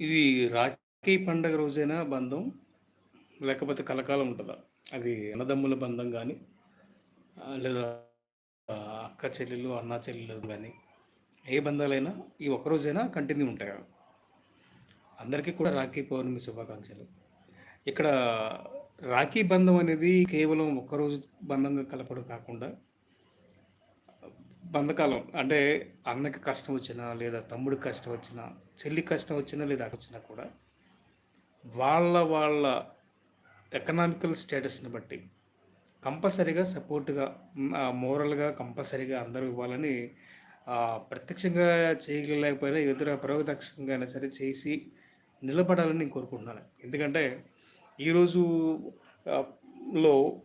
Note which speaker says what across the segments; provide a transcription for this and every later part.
Speaker 1: ఇది రాఖీ పండగ రోజైనా బంధం, లేకపోతే కలకాలం ఉంటుందా అది అన్నదమ్ముల బంధం కానీ లేదా అక్క చెల్లెలు, అన్నా చెల్లెలు కానీ ఏ బంధాలైనా ఈ ఒక్కరోజైనా కంటిన్యూ ఉంటాయా? అందరికీ కూడా రాఖీ పౌర్ణమి శుభాకాంక్షలు. ఇక్కడ రాఖీ బంధం అనేది కేవలం ఒక్కరోజు బంధంగా కలపడం కాకుండా బంధకాలం అంటే అన్నకి కష్టం వచ్చినా, లేదా తమ్ముడికి కష్టం వచ్చినా, చెల్లి కష్టం వచ్చినా, లేదా వచ్చినా కూడా వాళ్ళ వాళ్ళ ఎకనామికల్ స్టేటస్‌ని బట్టి కంపల్సరీగా సపోర్ట్‌గా మోరల్‌గా కంపల్సరీగా అందరూ ఇవ్వాలని ప్రత్యక్షంగా చేయలేకపోయినా ఎదుర పరోక్షంగా అయినా సరే చేసి నిలబడాలని నేను కోరుకుంటున్నాను. ఎందుకంటే ఈరోజు లో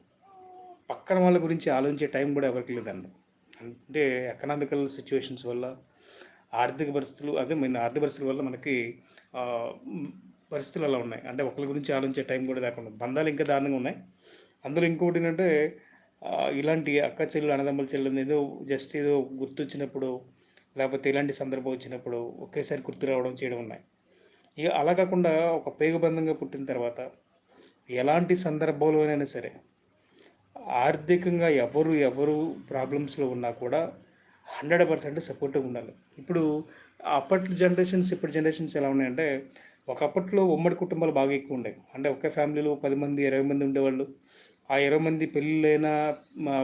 Speaker 1: పక్కన వాళ్ళ గురించి ఆలోచించే టైం కూడా ఎవరికి లేదండి. అంటే ఎకనామికల్ సిచ్యువేషన్స్ వల్ల, ఆర్థిక పరిస్థితులు అదే మెయిన్ ఆర్థిక పరిస్థితుల వల్ల మనకి పరిస్థితులు అలా ఉన్నాయి. అంటే ఒకరి గురించి ఆలోచించే టైం కూడా లేకుండా బంధాలు ఇంకా దారుణంగా ఉన్నాయి. అందులో ఇంకోటి ఏంటంటే ఇలాంటి అక్క చెల్లెలు, అన్నదమ్ముల చెల్లెలు ఏదో జస్ట్ ఏదో గుర్తొచ్చినప్పుడు, లేకపోతే ఇలాంటి సందర్భం వచ్చినప్పుడు ఒకేసారి గుర్తు రావడం చేయడం ఉన్నాయి. ఇక అలా కాకుండా ఒక పేగుబంధంగా పుట్టిన తర్వాత ఎలాంటి సందర్భంలోనైనా సరే ఆర్థికంగా ఎవరు, ఎవరు ప్రాబ్లమ్స్‌లో ఉన్నా కూడా హండ్రెడ్ పర్సెంట్ సపోర్టివ్ ఉండాలి. ఇప్పుడు అప్పటి జనరేషన్స్, ఇప్పటి జనరేషన్స్ ఎలా ఉన్నాయంటే, ఒకప్పట్లో ఉమ్మడి కుటుంబాలు బాగా ఎక్కువ ఉండేవి అంటే ఒకే ఫ్యామిలీలో 10 మంది, 20 మంది ఉండేవాళ్ళు. ఆ 20 మంది పెళ్ళిళ్ళైనా,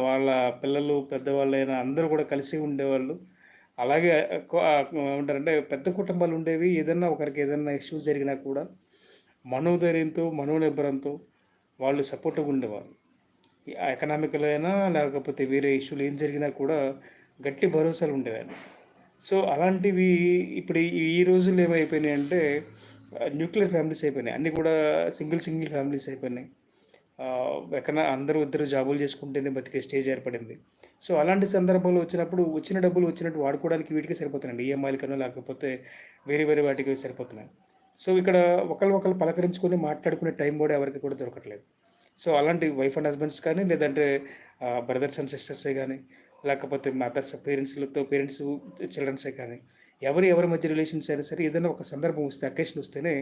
Speaker 1: వాళ్ళ పిల్లలు, పెద్దవాళ్ళైనా అందరూ కూడా కలిసి ఉండేవాళ్ళు. అలాగే ఉంటారంటే పెద్ద కుటుంబాలు ఉండేవి. ఏదన్నా ఒకరికి ఏదన్నా ఇష్యూ జరిగినా కూడా మనోధైర్యంతో, మనోనిబ్బరంతో వాళ్ళు సపోర్టివ్‌గా ఉండేవాళ్ళు. ఎకనామికల్ అయినా లేకపోతే వేరే ఇష్యూలు ఏం జరిగినా కూడా గట్టి భరోసాలు ఉండేవండి. సో, అలాంటివి ఇప్పుడు ఈ రోజుల్లో ఏమైపోయినాయి అంటే న్యూక్లియర్ ఫ్యామిలీస్ అయిపోయినాయి. అన్నీ కూడా సింగిల్, సింగిల్ ఫ్యామిలీస్ అయిపోయినాయి. ఎక్కడ అందరూ ఇద్దరు జాబులు చేసుకుంటేనే బతికే స్టేజ్ ఏర్పడింది. సో, అలాంటి సందర్భంలో వచ్చినప్పుడు వచ్చిన డబ్బులు వచ్చినట్టు వాడుకోవడానికి వీటికి సరిపోతున్నాయండి. కన్నా లేకపోతే వేరే వేరే వాటికి సరిపోతున్నాయి. సో, ఇక్కడ ఒకళ్ళు ఒకళ్ళు పలకరించుకొని మాట్లాడుకునే టైం కూడా ఎవరికీ కూడా దొరకట్లేదు. సో, అలాంటి వైఫ్ అండ్ హస్బెండ్స్ కానీ లేదంటే బ్రదర్స్ అండ్ సిస్టర్సే కానీ లేకపోతే మదర్స్ పేరెంట్స్‌లతో పేరెంట్స్ చిల్డ్రన్సే కానీ, ఎవరు ఎవరి మధ్య రిలేషన్స్ అయినా సరే ఏదైనా ఒక సందర్భం వస్తే, అకేషన్ వస్తేనే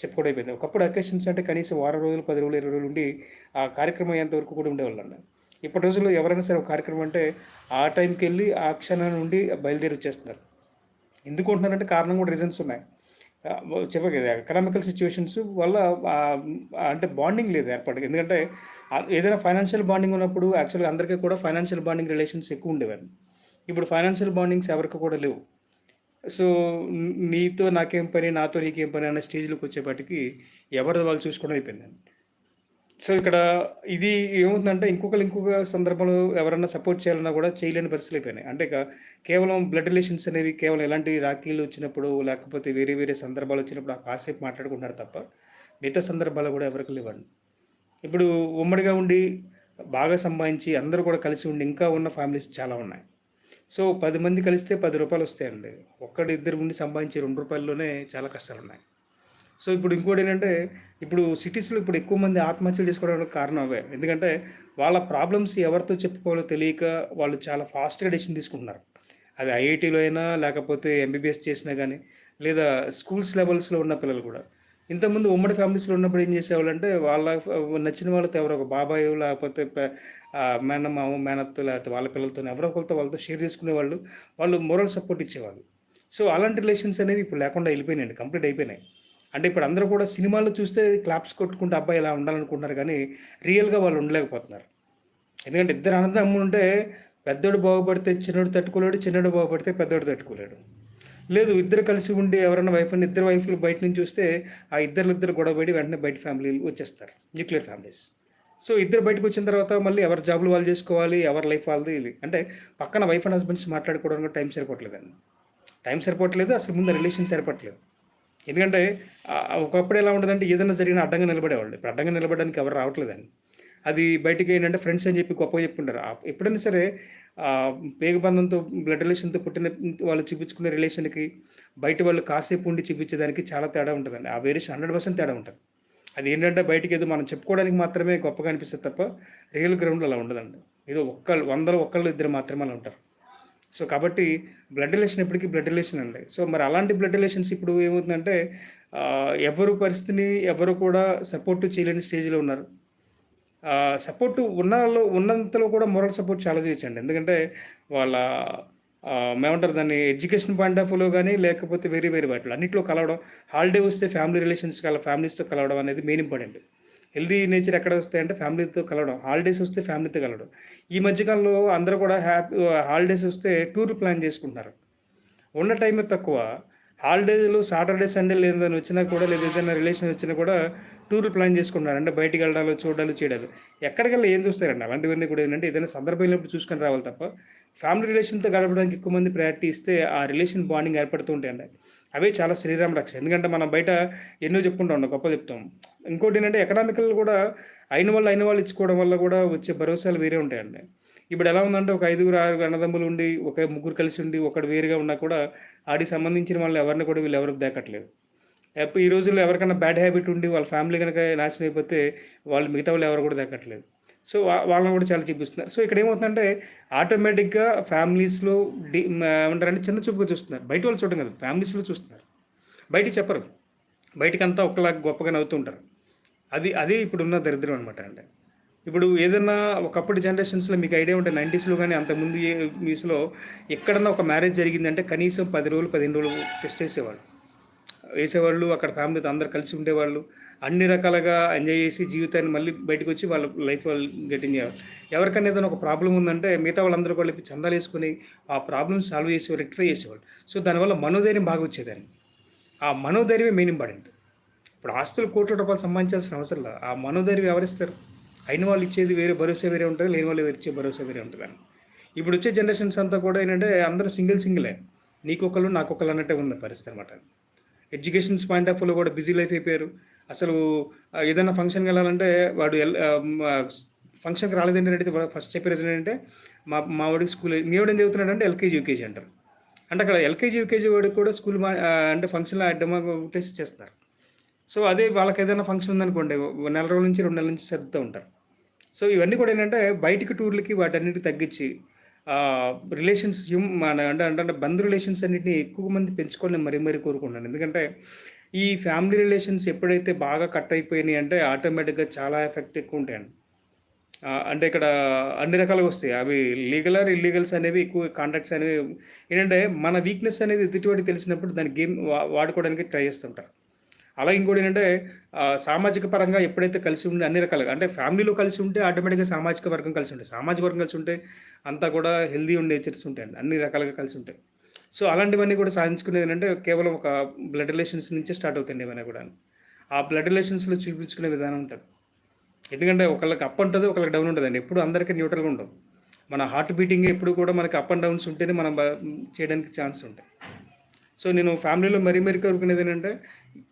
Speaker 1: చెప్పుకోవడం అయిపోయింది. ఒకప్పుడు అకేషన్స్ అంటే కనీసం వారం రోజులు, పది రోజులు, 20 రోజులు ఉండి ఆ కార్యక్రమం అయ్యేంత వరకు కూడా ఉండేవాళ్ళండి. ఇప్పటి రోజుల్లో ఎవరైనా సరే ఒక కార్యక్రమం అంటే ఆ టైంకి వెళ్ళి ఆ క్షణం నుండి బయలుదేరి వచ్చేస్తున్నారు. ఎందుకు ఉంటున్నారంటే కారణం కూడా రీజన్స్ ఉన్నాయి. చెప్పే కదా! ఎకనామికల్ సిచ్యువేషన్స్ వల్ల అంటే బాండింగ్ లేదు ఏర్పాటు ఎందుకంటే ఏదైనా ఫైనాన్షియల్ బాండింగ్ ఉన్నప్పుడు యాక్చువల్‌గా అందరికీ కూడా ఫైనాన్షియల్ బాండింగ్ రిలేషన్స్ ఎక్కువ ఉండేవారు ఇప్పుడు ఫైనాన్షియల్ బాండింగ్స్ ఎవరికి కూడా లేవు. సో, నీతో నాకేం పని, నాతో నీకేం పని అనే స్టేజ్‌లోకి వచ్చేపాటికి ఎవరిది వాళ్ళు చూసుకోవడం అయిపోయిందండి. సో, ఇక్కడ ఇది ఏమవుతుందంటే ఇంకొకళ్ళు ఇంకొక సందర్భంలో ఎవరన్నా సపోర్ట్ చేయాలన్నా కూడా చేయలేని పరిస్థితులు అయిపోయినాయి. అంటే ఇక కేవలం బ్లడ్ రిలేషన్స్ అనేవి కేవలం ఎలాంటి రాఖీలు వచ్చినప్పుడు, లేకపోతే వేరే వేరే సందర్భాలు వచ్చినప్పుడు ఆ కాసేపు మాట్లాడుకుంటున్నారు తప్ప, మిగతా సందర్భాలు కూడా ఎవరికి లేవండి. ఇప్పుడు ఉమ్మడిగా ఉండి బాగా సంపాదించి అందరూ కూడా కలిసి ఉండి ఇంకా ఉన్న ఫ్యామిలీస్ చాలా ఉన్నాయి. సో, పది మంది కలిస్తే పది రూపాయలు వస్తాయండి. ఒక్కడి ఇద్దరు ఉండి సంపాదించి రెండు రూపాయల్లోనే చాలా కష్టాలు ఉన్నాయి సో, ఇప్పుడు ఇంకోటి ఏంటంటే ఇప్పుడు సిటీస్‌లో ఇప్పుడు ఎక్కువ మంది ఆత్మహత్యలు చేసుకోవడానికి కారణం అవే. ఎందుకంటే వాళ్ళ ప్రాబ్లమ్స్ ఎవరితో చెప్పుకోవాలో తెలియక వాళ్ళు చాలా ఫాస్ట్‌గా డెసిషన్ తీసుకుంటున్నారు. అది ఐఐటీలో అయినా లేకపోతే ఎంబీబీఎస్ చేసినా కానీ లేదా స్కూల్స్ లెవెల్స్‌లో ఉన్న పిల్లలు కూడా. ఇంతకుముందు ఉమ్మడి ఫ్యామిలీస్‌లో ఉన్నప్పుడు ఏం చేసేవాళ్ళంటే వాళ్ళ నచ్చిన వాళ్ళతో ఎవరో ఒక బాబాయ్ లేకపోతే మేనమ్మ మేనత్తో లేకపోతే వాళ్ళ పిల్లలతో ఎవరో ఒకరితో వాళ్ళతో షేర్ చేసుకునేవాళ్ళు. వాళ్ళు మోరల్ సపోర్ట్ ఇచ్చేవాళ్ళు. సో, అలాంటి రిలేషన్స్ అనేవి ఇప్పుడు లేకుండా వెళ్ళిపోయినాయండి. కంప్లీట్ అయిపోయినాయి. అంటే ఇప్పుడు అందరూ కూడా సినిమాల్లో చూస్తే క్లాప్స్ కొట్టుకుంటూ అబ్బాయి ఇలా ఉండాలనుకుంటున్నారు కానీ, రియల్‌గా వాళ్ళు ఉండలేకపోతున్నారు. ఎందుకంటే ఇద్దరు అన్నదమ్ములుంటే పెద్దోడు బాగుపడితే చిన్నోడు తట్టుకోలేడు. చిన్నోడు బాగుపడితే పెద్దోడు తట్టుకోలేడు. లేదు ఇద్దరు కలిసి ఉండి ఎవరైనా వైఫ్ అండ్ ఇద్దరు వైఫ్‌లు బయట నుంచి చూస్తే ఆ ఇద్దరు ఇద్దరు గొడవపడి వెంటనే బయట ఫ్యామిలీలు వచ్చేస్తారు. Nuclear families. సో, ఇద్దరు బయటకొచ్చిన తర్వాత మళ్ళీ ఎవరి జాబులు వాళ్ళు చేసుకోవాలి. ఎవరి లైఫ్ వాళ్ళది అంటే పక్కన వైఫ్ అండ్ హస్బెండ్స్ మాట్లాడుకోవడానికి టైం సరిపోవట్లేదండి. టైం సరిపోవట్లేదు. అసలు ముందు రిలేషన్ సరిపట్లేదు. ఎందుకంటే ఒకప్పుడు ఎలా ఉండదంటే ఏదైనా జరిగినా అడ్డంగా నిలబడేవాళ్ళు. ఇప్పుడు అడ్డంగా నిలబడడానికి ఎవరు రావట్లేదండి. అది బయటికి ఏంటంటే ఫ్రెండ్స్ అని చెప్పి గొప్పగా చెప్పుకుంటారు. ఎప్పుడైనా సరే పేగబంధంతో బ్లడ్ రిలేషన్‌తో పుట్టిన వాళ్ళు చూపించుకునే రిలేషన్‌కి బయట వాళ్ళు కాసేపు ఉండి చూపించేదానికి చాలా తేడా ఉంటుందండి ఆ వేరియేషన్ 100% తేడా ఉంటుంది అది ఏంటంటే బయటికి ఏదో మనం చెప్పుకోవడానికి మాత్రమే గొప్పగా అనిపిస్తుంది తప్ప రియల్ గ్రౌండ్‌లో అలా ఉండదండి. ఏదో ఒక్కళ్ళు వందలో ఒక్కళ్ళు ఇద్దరు మాత్రమే అలా ఉంటారు. సో, కాబట్టి బ్లడ్ రిలేషన్ ఎప్పటికీ బ్లడ్ రిలేషన్ అండి. సో, మరి అలాంటి బ్లడ్ రిలేషన్స్ ఇప్పుడు ఏమవుతుందంటే ఎవరు పరిస్థితిని ఎవరు కూడా సపోర్ట్ చేయలేని స్టేజ్లో ఉన్నారు. సపోర్ట్ ఉన్నలో ఉన్నంతలో కూడా మొరల్ సపోర్ట్ చాలా చేయొచ్చండి. ఎందుకంటే వాళ్ళ మేమంటారు దాన్ని ఎడ్యుకేషన్ పాయింట్ ఆఫ్ వ్యూలో కానీ లేకపోతే వేరే వేరే వాటిలో అన్నింటిలో కలవడం హాలిడే వస్తే ఫ్యామిలీ రిలేషన్స్ కల ఫ్యామిలీస్తో కలవడం అనేది మెయిన్ ఇంపార్టెంట్ హెల్దీ నేచర్ ఎక్కడ వస్తాయంటే ఫ్యామిలీతో కలవడం హాలిడేస్ వస్తే ఫ్యామిలీతో కలవడం. ఈ మధ్యకాలంలో అందరూ కూడా హ్యాపీ హాలిడేస్ వస్తే టూర్ ప్లాన్ చేసుకుంటున్నారు. ఉన్న టైం తక్కువ. హాలిడేలు సాటర్డే సండే లేదని వచ్చినా కూడా లేదా ఏదైనా రిలేషన్ వచ్చినా కూడా టూర్లు ప్లాన్ చేసుకుంటున్నారు. అంటే బయటికి వెళ్ళడాలు చూడాలి చేయడాలు. ఎక్కడికెళ్ళి ఏం చూస్తారండి? అలాంటివన్నీ కూడా ఏంటంటే ఏదైనా సందర్భం వెళ్ళినప్పుడు చూసుకొని రావాలి తప్ప ఫ్యామిలీ రిలేషన్తో గడపడానికి ఎక్కువ మంది ప్రయారిటీ ఇస్తే ఆ రిలేషన్ బాండింగ్ ఏర్పడుతూ ఉంటాయండి. అవే చాలా శ్రీరామ రక్ష. ఎందుకంటే మనం బయట ఎన్నో చెప్పుకుంటా ఉన్నాం గొప్ప చెప్తాం. ఇంకోటి ఏంటంటే ఎకనామికల్ కూడా అయిన వాళ్ళు అయిన వాళ్ళు ఇచ్చుకోవడం వల్ల కూడా వచ్చే భరోసాలు వేరే ఉంటాయండి. ఇప్పుడు ఎలా ఉందంటే ఒక ఐదుగురు ఆరు అన్నదమ్ములు ఉండి ఒక ముగ్గురు కలిసి ఉండి ఒకడు వేరుగా ఉన్నా కూడా ఆడికి సంబంధించిన వాళ్ళు ఎవరిని కూడా వీళ్ళు ఎవరికి దాకట్లేదు ఈ రోజుల్లో ఎవరికైనా బ్యాడ్ హ్యాబిట్ ఉండి వాళ్ళ ఫ్యామిలీ కనుక నాశనం అయిపోతే వాళ్ళు మిగతా వాళ్ళు ఎవరు కూడా దక్కట్లేదు సో వాళ్ళని కూడా చాలా చూపిస్తున్నారు. సో ఇక్కడ ఏమవుతుందంటే ఆటోమేటిక్గా ఫ్యామిలీస్లో డి ఏమంటారంటే చిన్న చూపుగా చూస్తున్నారు. బయట వాళ్ళు చూడడం కదా ఫ్యామిలీస్లో చూస్తున్నారు. బయట చెప్పరు. బయటకంతా అంతా ఒకలా గొప్పగా నవ్వుతుంటారు అది అదే ఇప్పుడున్న దరిద్రం అనమాట అండి. ఇప్పుడు ఏదన్నా ఒకప్పటి జనరేషన్స్లో మీకు ఐడియా ఉంటే నైంటీస్లో కానీ అంతకుముందు న్యూస్లో ఎక్కడన్నా ఒక మ్యారేజ్ జరిగిందంటే కనీసం పది రోజులు పదిహేను రోజులు టెస్ట్ వేసేవాళ్ళు వేసేవాళ్ళు అక్కడ ఫ్యామిలీతో అందరు కలిసి ఉండేవాళ్ళు. అన్ని రకాలుగా ఎంజాయ్ చేసి జీవితాన్ని మళ్ళీ బయటకు వచ్చి వాళ్ళ లైఫ్ వాళ్ళు గెటింగ్ చేయాలి ఎవరికైనా ఏదైనా ఒక ప్రాబ్లం ఉందంటే మిగతా వాళ్ళందరూ కలిపి చందాలు వేసుకుని ఆ ప్రాబ్లమ్ సాల్వ్ చేసేవారు రెక్టిఫై చేసేవాళ్ళు. సో దానివల్ల మనోధైర్యం బాగా వచ్చేదాన్ని ఆ మనోధైర్యమే మెయిన్ ఇంపార్టెంట్ ఇప్పుడు ఆస్తులు కోట్ల రూపాయలు సంబంధించాల్సిన అవసరం లేదు. ఆ మనోధైర్యం ఎవరిస్తారు? అయిన వాళ్ళు ఇచ్చేది వేరే భరోసా వేరే ఉంటుంది లేని వాళ్ళు ఇచ్చే భరోసా వేరే ఉంటుంది అని. ఇప్పుడు వచ్చే జనరేషన్స్ అంతా కూడా ఏంటంటే అందరూ సింగిల్ సింగిలే నీకొకళ్ళు నాకొకళ్ళు అన్నట్టే ఉంది పరిస్థితి అనమాట ఎడ్యుకేషన్స్ పాయింట్ ఆఫ్ వ్యూలో కూడా బిజీ లైఫ్ అయిపోయారు. అసలు ఏదైనా ఫంక్షన్కి వెళ్ళాలంటే వాడు ఎల్ ఫంక్షన్కి రాలేదంటే అడిగితే ఫస్ట్ చెప్పే రీజన్ ఏంటంటే మా మా వాడికి స్కూల్ మీ వాడు ఏం చదువుతున్నాడు అంటే ఎల్కేజీ యూకేజీ అంటారు. అంటే అక్కడ ఎల్కేజీ యూకేజీ వాడికి కూడా స్కూల్ అంటే ఫంక్షన్లో అడ్డమా టెస్ట్ చేస్తారు సో అదే వాళ్ళకి ఏదైనా ఫంక్షన్ ఉందనుకోండి నెల రోజుల నుంచి రెండు నెలల నుంచి చదువుతూ ఉంటారు. సో ఇవన్నీ కూడా ఏంటంటే బయటికి టూర్లకి వాటన్నిటికి తగ్గించి రిలేషన్స్ మన అంటే అంటే బంధు రిలేషన్స్ అన్నింటినీ ఎక్కువ మంది పెంచుకోవాలని మరీ మరీ కోరుకుంటున్నాను. ఎందుకంటే ఈ ఫ్యామిలీ రిలేషన్స్ ఎప్పుడైతే బాగా కట్ అయిపోయినాయి అంటే ఆటోమేటిక్గా చాలా ఎఫెక్ట్ ఎక్కువ ఉంటాయండి. అంటే ఇక్కడ అన్ని రకాలుగా వస్తాయి. అవి లీగల్ ఆర్ ఇల్లీగల్స్ అనేవి ఎక్కువ కాంట్రాక్ట్స్ అనేవి ఏంటంటే మన వీక్నెస్ అనేది ఎదుటివాడికి తెలిసినప్పుడు దాని గేమ్ వాడుకోవడానికి ట్రై చేస్తుంటారు. అలా ఇంకోటి ఏంటంటే సామాజిక పరంగా ఎప్పుడైతే కలిసి ఉండే అన్ని రకాలుగా అంటే ఫ్యామిలీలో కలిసి ఉంటే ఆటోమేటిక్గా సామాజిక వర్గం కలిసి ఉంటాయి సామాజిక వర్గం కలిసి ఉంటే అంతా కూడా హెల్దీ ఉండే నేచర్స్ ఉంటాయండి. అన్ని రకాలుగా కలిసి ఉంటాయి. సో అలాంటివన్నీ కూడా సాధించుకునేది ఏంటంటే కేవలం ఒక బ్లడ్ రిలేషన్స్ నుంచే స్టార్ట్ అవుతుంది ఏమైనా కూడా ఆ బ్లడ్ రిలేషన్స్లో చూపించుకునే విధానం ఉంటుంది. ఎందుకంటే ఒకళ్ళకి అప్ ఉంటుంది ఒకళ్ళకి డౌన్ ఉంటుందండి. ఎప్పుడు అందరికీ న్యూట్రల్గా ఉండవు. మన హార్ట్ బీటింగ్ ఎప్పుడు కూడా మనకి అప్ అండ్ డౌన్స్ ఉంటేనే మనం చేయడానికి ఛాన్స్ ఉంటాయి. సో నేను ఫ్యామిలీలో మరీ మరీ కోరుకునేది ఏంటంటే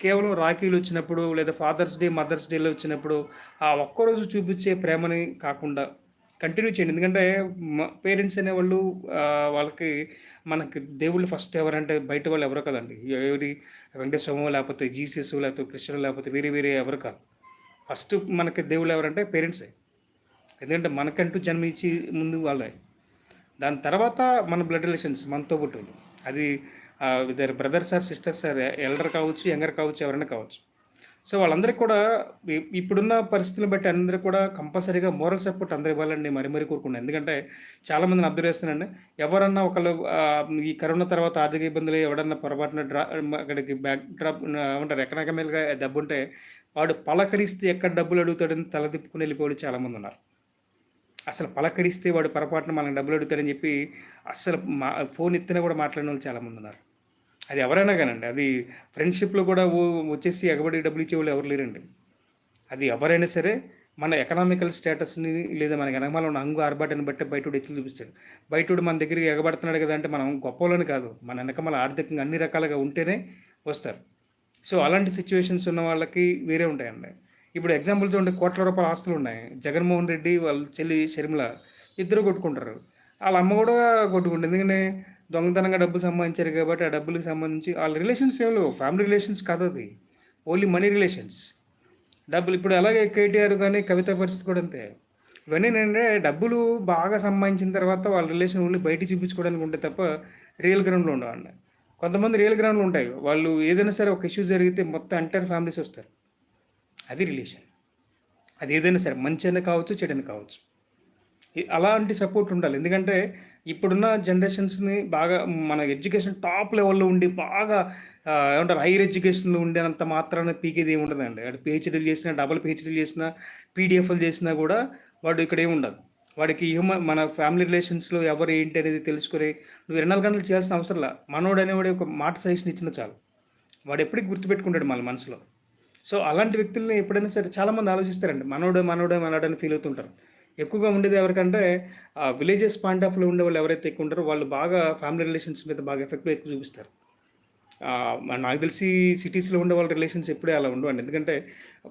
Speaker 1: కేవలం రాఖీలు వచ్చినప్పుడు లేదా ఫాదర్స్ డే మదర్స్ డేలో వచ్చినప్పుడు ఆ ఒక్కరోజు చూపించే ప్రేమని కాకుండా కంటిన్యూ చేయండి. ఎందుకంటే పేరెంట్స్ అనేవాళ్ళు వాళ్ళకి మనకి దేవుళ్ళు ఫస్ట్ ఎవరంటే బయట వాళ్ళు ఎవరు కదండి. ఎవరి వెంకటేశ్వర లేకపోతే జీసస్ లేకపోతే కృష్ణుడు లేకపోతే వేరే వేరే ఎవరు కాదు. ఫస్ట్ మనకి దేవుళ్ళు ఎవరంటే పేరెంట్సే ఎందుకంటే మనకంటూ జన్మించి ముందు వాళ్ళే. దాని తర్వాత మన బ్లడ్ రిలేషన్స్ మనతో పుట్టు అది ఇద్దరు brothers or sisters or elder కావచ్చు యంగర్ కావచ్చు ఎవరైనా కావచ్చు. సో వాళ్ళందరికీ కూడా ఇప్పుడున్న పరిస్థితులను బట్టి అందరికీ కూడా కంపల్సరీగా మోరల్ సపోర్ట్ అందరు ఇవ్వాలండి మరి మరీ కోరుకున్నాను ఎందుకంటే చాలామందిని అబ్జర్వ్ చేస్తున్నాను. ఎవరన్నా ఒకళ్ళు ఈ కరోనా తర్వాత ఆర్థిక ఇబ్బందులు ఎవడన్నా పొరపాటున డ్రా అక్కడికి బ్యాక్ డ్రాప్ ఏమంటారు ఎకనామికల్గా ఉంటే వాడు పలకరిస్తే ఎక్కడ డబ్బులు అడుగుతాడని తల తిప్పుకుని వెళ్ళిపోయి చాలామంది ఉన్నారు. అసలు పలకరిస్తే వాడు పొరపాటున మనకు డబ్బులు అడుగుతాడని చెప్పి అసలు మా ఫోన్ ఎత్తినా కూడా మాట్లాడిన వాళ్ళు చాలామంది ఉన్నారు. అది ఎవరైనా కానండి అది ఫ్రెండ్షిప్లో కూడా వచ్చేసి ఎగబడి డబ్బులు ఇచ్చేవాళ్ళు ఎవరు లేరండి. అది ఎవరైనా సరే మన ఎకనామికల్ స్టేటస్ని లేదా మన వెనకమాల ఉన్న అంగు ఆర్బాటాన్ని బట్టి బయటోడు ఎత్తులు చూపిస్తాడు. బయటోడు మన దగ్గరికి ఎగబడుతున్నాడు కదా అంటే మనం గొప్పలోని కాదు మన వెనకమాల ఆర్థికంగా అన్ని రకాలుగా ఉంటేనే వస్తారు. సో అలాంటి సిచ్యువేషన్స్ ఉన్న వాళ్ళకి వేరే ఉంటాయండి. ఇప్పుడు ఎగ్జాంపుల్ చూడండి కోట్ల రూపాయల ఆస్తులు ఉన్నాయి. జగన్మోహన్ రెడ్డి వాళ్ళ చెల్లి షర్మిల ఇద్దరు కొట్టుకుంటారు. వాళ్ళ అమ్మ కూడా కొట్టుకుంటుంది. ఎందుకంటే దొంగతనంగా డబ్బులు సంపాదించారు కాబట్టి ఆ డబ్బులకు సంబంధించి వాళ్ళ రిలేషన్స్ ఏవో ఫ్యామిలీ రిలేషన్స్ కాదు అది ఓన్లీ మనీ రిలేషన్స్ డబ్బులు ఇప్పుడు అలాగే కేటీఆర్ కానీ కవిత పరిస్థితి కూడా అంతే ఇవన్నీ ఏంటంటే డబ్బులు బాగా సంపాదించిన తర్వాత వాళ్ళ రిలేషన్ ఓన్లీ బయట చూపించుకోవడానికి ఉంటే తప్ప రియల్ గ్రౌండ్లో ఉండవండి కొంతమంది రియల్ గ్రౌండ్‌లో ఉంటాయి. వాళ్ళు ఏదైనా సరే ఒక ఇష్యూ జరిగితే మొత్తం ఎంటైర్ ఫ్యామిలీస్ వస్తారు. అది రిలేషన్. అది ఏదైనా సరే మంచైనా కావచ్చు, చెడని కావచ్చు. అలాంటి సపోర్ట్ ఉండాలి. ఎందుకంటే ఇప్పుడున్న జనరేషన్స్‌ని బాగా మన ఎడ్యుకేషన్ టాప్ లెవెల్‌లో ఉండి బాగా ఏమంటారు హైయర్ ఎడ్యుకేషన్‌లో ఉండేంత మాత్రాన పీకేది ఏమి ఉండదండి. వాడు పిహెచ్డీలు చేసినా, డబుల్ పిహెచ్డీలు చేసినా, పీడిఎఫ్లు చేసినా కూడా వాడు ఇక్కడ ఏమి ఉండదు. వాడికి హ్యూమన్ మన ఫ్యామిలీ రిలేషన్స్‌లో ఎవరు ఏంటి అనేది తెలుసుకుని నువ్వు 24 గంటలు చేయాల్సిన అవసరంలా. మనోడు అనేవాడు ఒక మాట సజెషన్ ఇచ్చిన చాలు. వాడు ఎప్పటికి గుర్తుపెట్టుకుంటాడు మన మనసులో. సో అలాంటి వ్యక్తుల్ని ఎప్పుడైనా సరే చాలామంది ఆలోచిస్తారండి. మనోడే, మనోడే, మనోడే ఫీల్ అవుతుంటారు. ఎక్కువగా ఉండేది ఎవరికంటే ఆ విలేజెస్ పాయింట్ ఆఫ్ ఉండే వాళ్ళు ఎవరైతే ఎక్కువ ఉంటారో వాళ్ళు బాగా ఫ్యామిలీ రిలేషన్స్ మీద బాగా ఎఫెక్ట్ ఎక్కువ చూపిస్తారు. నాకు తెలిసి సిటీస్‌లో ఉండే వాళ్ళ రిలేషన్స్ ఎప్పుడే అలా ఉండవండి. ఎందుకంటే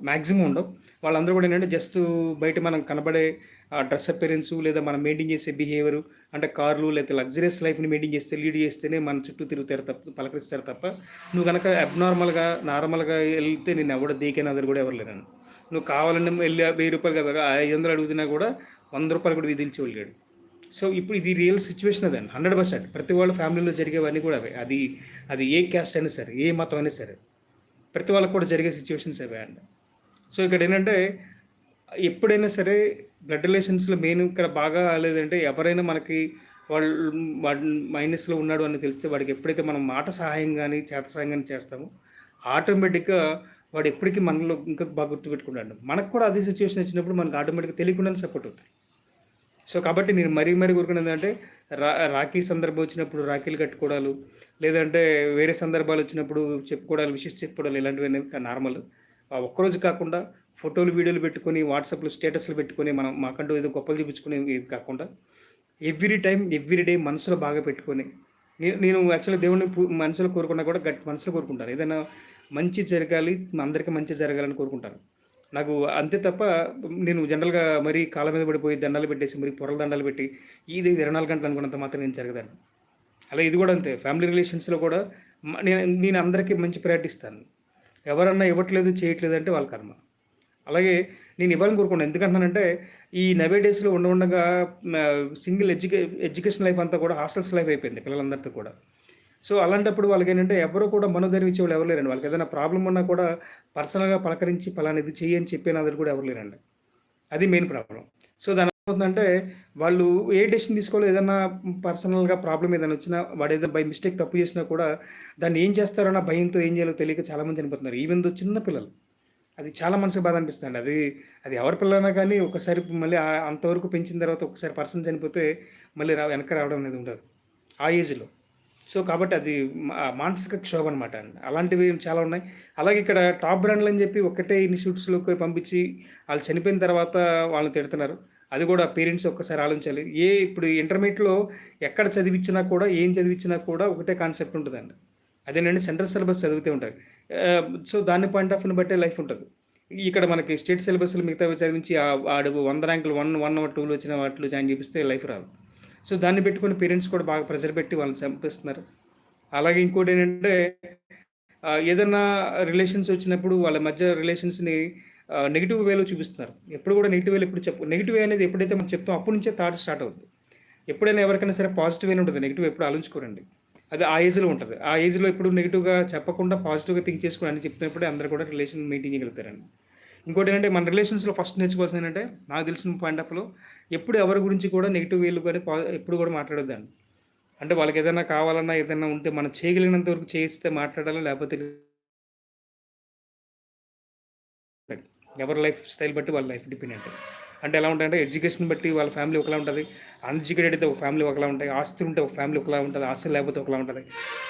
Speaker 1: మ్యాక్సిమం ఉండవు. వాళ్ళందరూ కూడా ఏంటంటే జస్ట్ బయట మనం కనబడే డ్రెస్ అపియరెన్సు లేదా మనం మెయింటైన్ చేసే బిహేవియరు అంటే కార్లు లేకపోతే లగ్జరియస్ లైఫ్‌ని మెయింటైన్ చేస్తే లీడ్ చేస్తేనే మన చుట్టూ తిరుగుతారు తప్ప పలకరిస్తారు తప్ప నువ్వు కనుక అబ్‌నార్మల్‌గా, నార్మల్‌గా ఎళ్తే నిన్ను ఎవడు దేకేనోళ్ళు కూడా ఎవరు లేనండి నువ్వు కావాలని వెళ్ళి వెయ్యి రూపాయలు కదా! 500 అడుగుతున్నా కూడా వంద రూపాయలు కూడా విదిల్చేవాడు వెళ్ళాడు సో ఇప్పుడు ఇది రియల్ సిచ్యువేషన్ అదండి. 100% ప్రతి వాళ్ళ ఫ్యామిలీలో జరిగేవన్నీ కూడా అవే. అది అది ఏ క్యాస్ట్ అయినా సరే, ఏ మతం అయినా సరే. ప్రతి వాళ్ళకి కూడా జరిగే సిచ్యువేషన్స్ అవే అండి. సో ఇక్కడ ఏంటంటే ఎప్పుడైనా సరే బ్లడ్ రిలేషన్స్‌లో మెయిన్ ఇక్కడ బాగా లేదంటే ఎవరైనా మనకి వాళ్ళు మైనస్‌లో ఉన్నాడు అని తెలిస్తే వాడికి ఎప్పుడైతే మనం మాట సహాయం కానీ చేత సహాయం కానీ చేస్తామో ఆటోమేటిక్‌గా వాడు ఎప్పటికీ మనలో ఇంకా బాగా గుర్తుపెట్టుకుంటాడు. మనకు కూడా అదే సిచ్యువేషన్ వచ్చినప్పుడు మనకు ఆటోమేటిక్‌గా తెలియకుండానే సపోర్ట్ అవుతుంది సో కాబట్టి నేను మరీ మరీ కోరుకునేది ఏంటంటే రా రాఖీ సందర్భం వచ్చినప్పుడు రాఖీలు కట్టుకోవడాలు, లేదంటే వేరే సందర్భాలు వచ్చినప్పుడు చెప్పుకోవడాలు, విషయం చెప్పుకోవడాలు ఇలాంటివన్నీ నార్మల్. ఆ ఒక్కరోజు కాకుండా ఫోటోలు, వీడియోలు పెట్టుకొని వాట్సాప్‌లో స్టేటస్‌లు పెట్టుకొని మనం మాకంటూ ఏదో గొప్పలు చూపించుకునేది కాకుండా ఎవ్రీ టైం ఎవ్రీ డే మనసులో బాగా పెట్టుకొని నేను నేను యాక్చువల్‌గా దేవుడిని మనసులో కోరుకున్నా కూడా గట్టి మనసులో కోరుకుంటాను. ఏదైనా మంచి జరగాలి, అందరికీ మంచి జరగాలని కోరుకుంటాను. నాకు అంతే తప్ప నేను జనరల్‌గా మరీ కాళ్ళ మీద పడిపోయి దండాలు పెట్టేసి మరి పొరల దండాలు పెట్టి ఇది 24 గంటలు అనుకున్నంత మాత్రం నేను జరగదాను అలా ఇది కూడా అంతే. ఫ్యామిలీ రిలేషన్స్‌లో కూడా నేను నేను అందరికీ మంచి ప్రయారిటీ ఇస్తాను. ఎవరన్నా ఇవ్వట్లేదు, చేయట్లేదు అంటే వాళ్ళ కర్మ. అలాగే నేను ఇవ్వాలని కోరుకున్నాను. ఎందుకంటున్నానంటే ఈ నవే డేస్‌లో ఉండ ఉండగా సింగిల్ ఎడ్యుకే ఎడ్యుకేషన్ లైఫ్ అంతా కూడా హాస్టల్స్ లైఫ్ అయిపోయింది పిల్లలందరితో కూడా. సో అలాంటప్పుడు వాళ్ళకేంటంటే ఎవరు కూడా మనోధైర్యం వాళ్ళు ఎవరు లేరండి. వాళ్ళకి ఏదైనా ప్రాబ్లం ఉన్నా కూడా పర్సనల్‌గా పలకరించి పలానా ఇది చెయ్యి అని చెప్పినది కూడా ఎవరు లేరండి. అది మెయిన్ ప్రాబ్లం సో దాని ఏమవుతుందంటే వాళ్ళు ఏ డెసిషన్ తీసుకోవాలో ఏదన్నా పర్సనల్‌గా ప్రాబ్లమ్ ఏదైనా వచ్చినా వాడు ఏదైనా బై మిస్టేక్ తప్పు చేసినా కూడా దాన్ని ఏం చేస్తారన్న భయంతో ఏం చేయాలో తెలియక చాలామంది చనిపోతున్నారు. ఈవెన్ దో చిన్న పిల్లలు. అది చాలా మనసుకి బాధ అనిపిస్తుంది అది అది ఎవరి పిల్లలైనా కానీ ఒకసారి మళ్ళీ అంతవరకు పెంచిన తర్వాత ఒకసారి పర్సన్ చనిపోతే మళ్ళీ రా వెనక రావడం అనేది ఉండదు. ఆ ఏజ్‌లో. సో కాబట్టి అది మానసిక క్షోభ అనమాట అండి. అలాంటివి చాలా ఉన్నాయి. అలాగే ఇక్కడ టాప్ బ్రాండ్‌లు అని చెప్పి ఒకటే ఇన్‌స్టిట్యూట్స్‌లోకి పంపించి వాళ్ళు చనిపోయిన తర్వాత వాళ్ళని తిడుతున్నారు. అది కూడా పేరెంట్స్ ఒక్కసారి ఆలోచించాలి. ఏ ఇప్పుడు ఇంటర్మీడియట్లో ఎక్కడ చదివించినా కూడా, ఏం చదివించినా కూడా ఒకటే కాన్సెప్ట్ ఉంటుందండి అదేనండి సెంట్రల్ సిలబస్ చదివితే ఉంటారు సో దాని పాయింట్ ఆఫ్ వ్యూని బట్టే లైఫ్ ఉంటుంది ఇక్కడ మనకి స్టేట్ సిలబస్‌లు మిగతావి చదివించి ఆహ్, వాడు వంద ర్యాంకులు 1, 1 ఆర్ 2లో వచ్చిన వాటిలో జాయిన్ చేపిస్తే లైఫ్ రాదు. సో దాన్ని పెట్టుకుని పేరెంట్స్ కూడా బాగా ప్రెషర్ పెట్టి వాళ్ళని చంపిస్తున్నారు అలాగే ఇంకోటి ఏంటంటే ఏదన్నా రిలేషన్స్ వచ్చినప్పుడు వాళ్ళ మధ్య రిలేషన్స్‌ని నెగిటివ్ వేలో చూపిస్తున్నారు. ఎప్పుడు కూడా నెగిటివ్ వేలు ఎప్పుడు చెప్పు నెగిటివ్ వే అనేది ఎప్పుడైతే మనం చెప్తాం అప్పటి నుంచే థాట్ స్టార్ట్ అవుద్ది. ఎప్పుడైనా ఎవరికైనా సరే పాజిటివ్ అయినా ఉంటుంది నెగెటివ్ ఎప్పుడు ఆలోచించుకోరండి. అది ఆ ఏజ్‌లో ఉంటుంది ఆ ఏజ్‌లో ఎప్పుడు నెగెటివ్‌గా చెప్పకుండా పాజిటివ్‌గా థింక్ చేసుకొని అని చెప్తున్నప్పుడే అందరూ కూడా రిలేషన్ మెయింటైన్ చేయగలుగుతారండి. ఇంకోటి ఏంటంటే మన రిలేషన్స్‌లో ఫస్ట్ నేర్చుకోవాల్సింది ఏంటంటే నాకు తెలిసిన పాయింట్ ఆఫ్లో ఎప్పుడు ఎవరి గురించి కూడా నెగెటివ్ వేలో కానీ ఎప్పుడు కూడా మాట్లాడొద్దండి. అంటే వాళ్ళకి ఏదైనా కావాలన్నా ఏదైనా ఉంటే మనం చేయగలిగినంత వరకు చేయిస్తే మాట్లాడాలి. లేకపోతే ఎవరి లైఫ్ స్టైల్ బట్టి వాళ్ళ లైఫ్ డిపెండెంట్. అంటే అంటే ఎలా ఉంటాయంటే ఎడ్యుకేషన్ బట్టి వాళ్ళ ఫ్యామిలీ ఒకలా ఉంటుంది అన్‌ఎడ్యుకేటెడ్ అయితే ఒక ఫ్యామిలీ ఒకలా ఉంటాయి. ఆస్తులు ఉంటే ఒక ఫ్యామిలీ ఒకలా ఉంటుంది ఆస్తులు లేకపోతే ఒకలా ఉంటుంది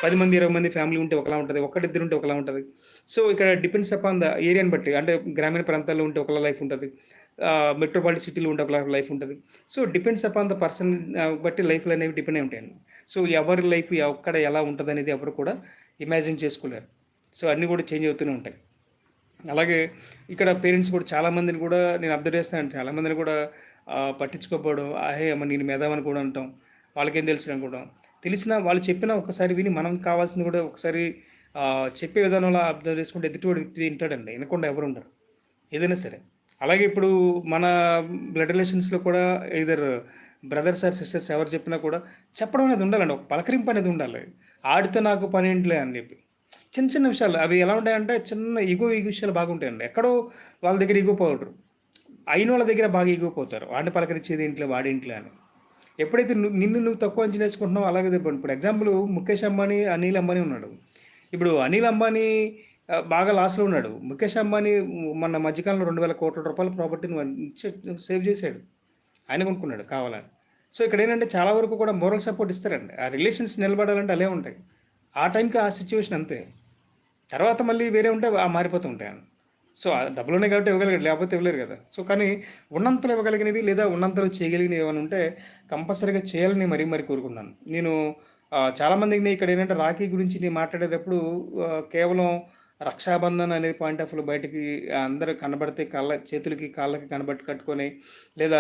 Speaker 1: పది మంది, 20 మంది ఫ్యామిలీ ఉంటే ఒకలా ఉంటుంది ఒకటిద్దరు ఉంటే ఒకలా ఉంటుంది సో ఇక్కడ డిపెండ్స్ అపాన్ ద ఏరియాని బట్టి అంటే గ్రామీణ ప్రాంతాల్లో ఉంటే ఒకలా లైఫ్ ఉంటుంది మెట్రోపాలిటన్ సిటీలో ఉంటే ఒకలా లైఫ్ ఉంటుంది so depends upon the person బట్టి లైఫ్‌లు అనేవి డిపెండ్ అయి ఉంటాయండి. సో ఎవరి లైఫ్ ఎక్కడ ఎలా ఉంటదనేది ఎవరు కూడా ఇమాజిన్ చేసుకోలేరు. సో అన్నీ కూడా చేంజ్ అవుతూనే ఉంటాయి. అలాగే ఇక్కడ పేరెంట్స్ కూడా చాలామందిని కూడా నేను అబ్జర్వ్ చేస్తాను. చాలామందిని కూడా పట్టించుకోకపోవడం. ఆహే అమ్మ నేను మేధావని కూడా అంటాం. వాళ్ళకేం తెలుసు అనుకోవడం. తెలిసినా వాళ్ళు చెప్పినా ఒకసారి విని మనం కావాల్సింది కూడా ఒకసారి చెప్పే విధానంలో అబ్జర్వ్ చేసుకుంటే ఎదుటివాడు వ్యక్తి వింటాడండి. వినకుండా ఎవరు ఉండరు. ఏదైనా సరే. అలాగే ఇప్పుడు మన బ్లడ్ రిలేషన్స్‌లో కూడా ఇద్దరు బ్రదర్స్ ఆర్ సిస్టర్స్ ఎవరు చెప్పినా కూడా చెప్పడం అనేది ఉండాలండి ఒక పలకరింపు అనేది ఉండాలి ఆడితే నాకు పని ఏంటిలే అని చెప్పి చిన్న చిన్న విషయాలు. అవి ఎలా ఉంటాయంటే చిన్న ఈగో ఈగో విషయాలు బాగుంటాయండి ఎక్కడో వాళ్ళ దగ్గర ఈగో అయిన వాళ్ళ దగ్గర బాగా ఈగో పోతారు. వాడిని పలకరించేది ఇంట్లో వాడి ఇంట్లో అని. ఎప్పుడైతే నిన్ను నువ్వు తక్కువ అంచనా వేసుకుంటున్నావు అలాగే చెప్పండి ఇప్పుడు ఎగ్జాంపుల్ ముఖేష్ అంబానీ అనిల్ అంబానీ ఉన్నాడు. ఇప్పుడు అనిల్ అంబానీ బాగా లాస్లో ఉన్నాడు. ముఖేష్ అంబానీ మన మధ్యకాలంలో రెండు వేల కోట్ల రూపాయల ప్రాపర్టీని సేవ్ చేశాడు. ఆయన కొనుక్కున్నాడు కావాలని. సో ఇక్కడ ఏంటంటే చాలా వరకు కూడా మోరల్ సపోర్ట్ ఇస్తారండి. ఆ రిలేషన్స్ నిలబడాలంటే అలే ఉంటాయి. ఆ టైంకి ఆ సిచ్యువేషన్ అంతే. తర్వాత మళ్ళీ వేరే ఉంటే ఆ మారిపోతూ ఉంటాయి. సో ఆ డబ్బులు ఉన్నాయి కాబట్టి ఇవ్వగలిగాడు లేకపోతే ఇవ్వలేరు కదా. సో కానీ ఉన్నంతలో ఇవ్వగలిగినవి లేదా ఉన్నంతలో చేయగలిగినవి ఏమైనా ఉంటే కంపల్సరీగా చేయాలని మరీ మరీ కోరుకున్నాను నేను చాలామందికి నేను ఇక్కడ ఏంటంటే రాఖీ గురించి నేను మాట్లాడేటప్పుడు కేవలం రక్షాబంధన్ అనేది పాయింట్ ఆఫ్ వ్యూ బయటికి అందరూ కనబడితే కళ్ళ చేతులకి కాళ్ళకి కనబట్టి కట్టుకొని లేదా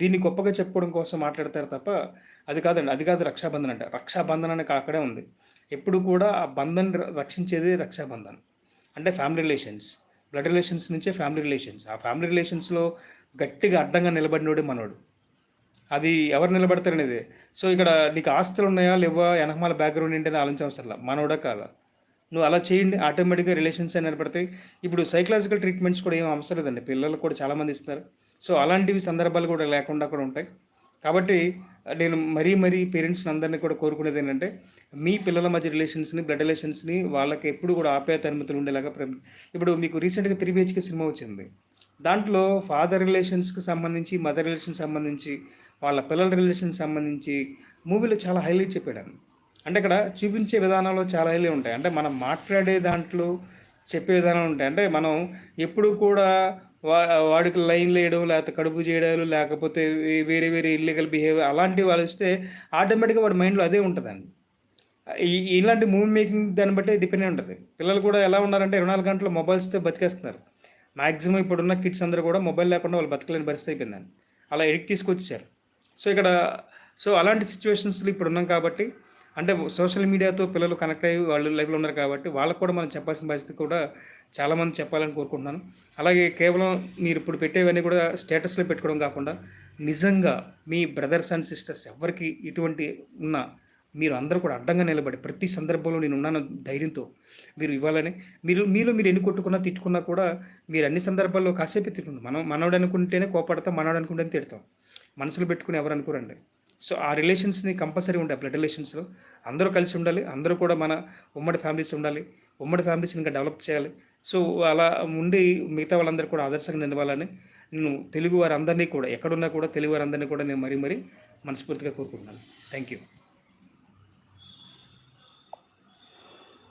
Speaker 1: దీన్ని గొప్పగా చెప్పుకోవడం కోసం మాట్లాడతారు తప్ప అది కాదండి అది కాదు రక్షాబంధన్ అంటే. రక్షాబంధన్ అనే అక్కడే ఉంది. ఎప్పుడు కూడా ఆ బంధం రక్షించేది రక్షాబంధన్ అంటే ఫ్యామిలీ రిలేషన్స్ బ్లడ్ రిలేషన్స్ నుంచే ఫ్యామిలీ రిలేషన్స్ ఆ ఫ్యామిలీ రిలేషన్స్లో గట్టిగా అడ్డంగా నిలబడినోడే మనోడు. అది ఎవరు నిలబడతారనేది. సో ఇక్కడ నీకు ఆస్తులు ఉన్నాయా లేవా వెనకమాల బ్యాక్గ్రౌండ్ ఏంటని ఆలోచించవసరంలా. మనోడా కాదా? నువ్వు అలా చేయండి ఆటోమేటిక్గా రిలేషన్స్ అని నిలబడతాయి. ఇప్పుడు సైకలాజికల్ ట్రీట్మెంట్స్ కూడా ఏం అవసరం లేదండి. పిల్లలకు కూడా చాలామంది ఇస్తున్నారు. సో అలాంటివి సందర్భాలు కూడా లేకుండా కూడా ఉంటాయి. కాబట్టి నేను మరీ మరీ పేరెంట్స్ని అందరినీ కూడా కోరుకునేది ఏంటంటే మీ పిల్లల మధ్య రిలేషన్స్ని బ్లడ్ రిలేషన్స్ని వాళ్ళకి ఎప్పుడు కూడా ఆప్యాయత అనుమతులు ఉండేలాగా ఇప్పుడు మీకు రీసెంట్గా త్రీ బిహెచ్కే సినిమా వచ్చింది. దాంట్లో ఫాదర్ రిలేషన్స్కి సంబంధించి మదర్ రిలేషన్ సంబంధించి వాళ్ళ పిల్లల రిలేషన్ సంబంధించి మూవీలో చాలా హైలైట్ చెప్పాడు. అంటే ఇక్కడ చూపించే విధానాల్లో చాలా హైలైట్ ఉంటాయి. అంటే మనం మాట్లాడే దాంట్లో చెప్పే విధానం ఉంటాయి. అంటే మనం ఎప్పుడు కూడా వా వాడికి లైన్ వేయడం లేకపోతే కడుపు చేయడాలు లేకపోతే వేరే వేరే ఇల్లీగల్ బిహేవియర్ అలాంటివి వాళ్ళు వస్తే ఆటోమేటిక్గా వాడి మైండ్లో అదే ఉంటుందండి. ఈ ఇలాంటి మూవీ మేకింగ్ దాన్ని బట్టి డిపెండ్ ఉంటుంది. పిల్లలు కూడా ఎలా ఉన్నారంటే ఇరవై నాలుగు గంటలు మొబైల్స్తో బతికేస్తున్నారు. మ్యాక్సిమం ఇప్పుడున్న కిడ్స్ అందరూ కూడా మొబైల్ లేకుండా వాళ్ళు బతకలేని పరిస్థితి అయిపోయిందండి. అలా ఎడిక్ట్ తీసుకొచ్చారు సో ఇక్కడ సో అలాంటి సిచ్యువేషన్స్లో ఇప్పుడు ఉన్నాం కాబట్టి అంటే సోషల్ మీడియాతో పిల్లలు కనెక్ట్ అయ్యి వాళ్ళు లైఫ్లో ఉన్నారు కాబట్టి వాళ్ళకు కూడా మనం చెప్పాల్సిన పరిస్థితి కూడా చాలామంది చెప్పాలని కోరుకుంటున్నాను. అలాగే కేవలం మీరు ఇప్పుడు పెట్టేవన్నీ కూడా స్టేటస్లో పెట్టుకోవడం కాకుండా నిజంగా మీ బ్రదర్స్ అండ్ సిస్టర్స్ ఎవరికి ఇటువంటి ఉన్నా మీరు అందరూ కూడా అడ్డంగా నిలబడి ప్రతి సందర్భంలో నేను ఉన్నాను ధైర్యంతో మీరు ఇవ్వాలని. మీరు మీలో మీరు ఎన్ని కొట్టుకున్నా తిట్టుకున్నా కూడా మీరు అన్ని సందర్భాల్లో కాసేపు తిట్టుకుంటాం మనం మనోడు అనుకుంటేనే కోపడతాం మనోడు అనుకుంటేనే తిడతాం. మనసులో పెట్టుకుని ఎవరు అనుకోరండి. సో ఆ రిలేషన్స్ని కంపల్సరీ ఉండే బ్లడ్ రిలేషన్స్లో. అందరూ కలిసి ఉండాలి అందరూ కూడా మన ఉమ్మడి ఫ్యామిలీస్ ఉండాలి ఉమ్మడి ఫ్యామిలీస్ ఇంకా డెవలప్ చేయాలి. సో అలా ఉండి మిగతా వాళ్ళందరూ కూడా ఆదర్శంగా నిలవాలని నేను తెలుగు వారందరినీ కూడా ఎక్కడున్నా కూడా తెలుగు వారందరినీ కూడా నేను మరీ మరీ మనస్ఫూర్తిగా కోరుకుంటున్నాను. Thank you